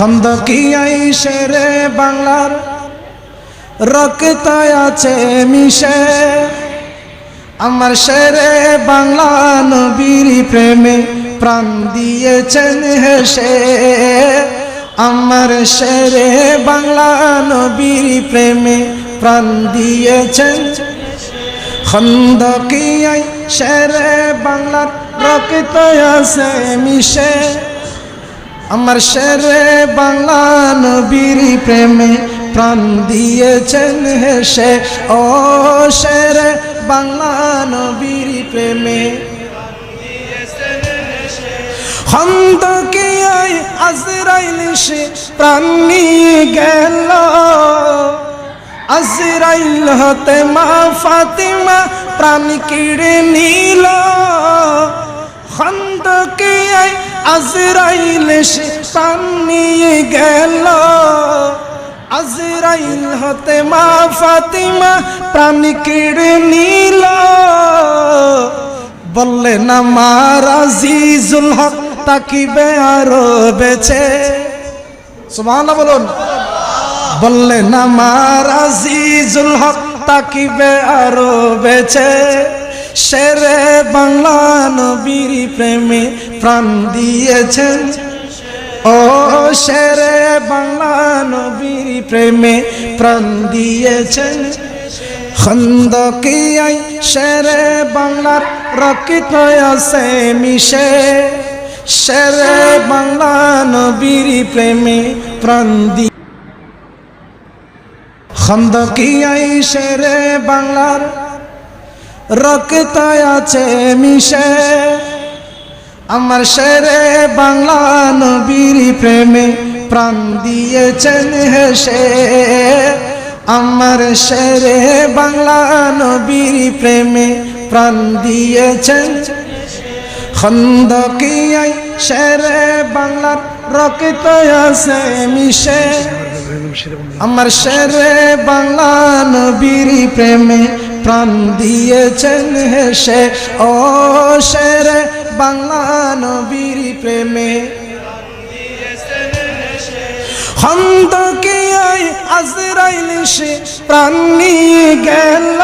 খন্দকিয়াই শেরে বাংলার রক্তায় আছে মিশে। আমার শেরে বাংলা নবীর প্রেমে প্রাণ দিয়েছেন হেসে। আমার শেরে বাংলা নবীর প্রেমে প্রাণ দিয়েছেন খন্দকিয়াই শেরে বাংলার রক্তায় আছে মিশে। আমার শেরে বাংলা নবীর প্রেমে প্রাণ দিয়েছেন হেসে। ও শেরে বাংলা নবীর প্রেমে খন্দকে আই আজরাইল সে প্রাণ গেল। আজরাইল হতে মা ফাতিমা প্রাণ কিড়ে নিল। আজরাইল সে প্রাণ নিয়ে গেল। আজরাইল হতে মা ফাতিমা প্রাণ কেড়ে নিল। বললে, না মার আজিজুল হক, তাকিবে আরও বেছে সুবহানাল্লাহ বলুন। বললে, না মার আজিজুল হক, তাকিবে আরও বেছে শেরে বাংলা নবীর প্রেমে প্রাণ দিয়েছেন ও শেরে বাংলা নবীর প্রেমে প্রাণ দিয়েছেন খন্দকিয়াই শেরে বাংলার রকিত আছে মিশে। শেরে বাংলা নবীর প্রেমে প্রাণ দি খন্দকিয়াই শেরে বাংলার রক্ত আছে মিশে। আমার শেরে বাংলা নবীর প্রেমে প্রাণ দিয়েছেন হেসে। আমার শেরে বাংলা নবীর প্রেমে প্রাণ দিয়েছেন খন্দকিয়াই শেরে বাংলার রক্ত আছে মিশে। আমার শেরে বাংলা নবীর প্রেমে প্রাণ দিয়েছেন হেসে। ও শেরে বাংলা নবীর প্রেমে। খন্দকে আই আজরাইল সে প্রাণ গেল।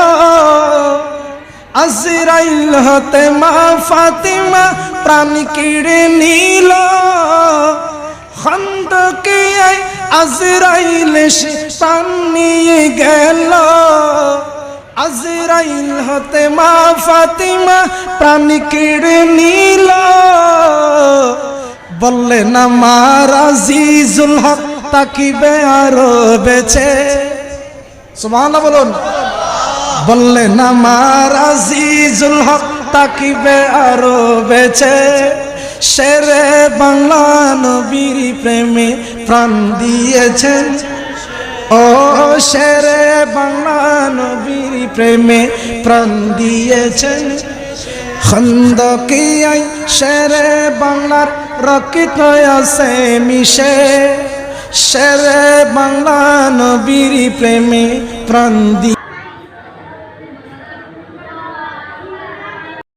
আজরাইল হতে মা ফাতিমা প্রাণ কিড়ে নিল। খন্দকে আই আজরাইল সে প্রাণ গেল। আজরাইল হতে মা ফাতিমা প্রাণ কেড়ে নিল। বললে, না মার আজিজুল হক তাকিবে আরও বেছে সুবহানাল্লাহ বলুন। বললে, না মার আজিজুল হক তাকিবে আরও বেছে শেরে বাংলা নবীর প্রেমে প্রাণ দিয়েছেন। ও শেরে বাংলা নবীর প্রেমে প্রাণ দিয়েছেন। খন্দকিয়াই শেরে বাংলার রকিত আছে মিশে। শেরে বাংলা নবীর প্রেমে প্রাণ দি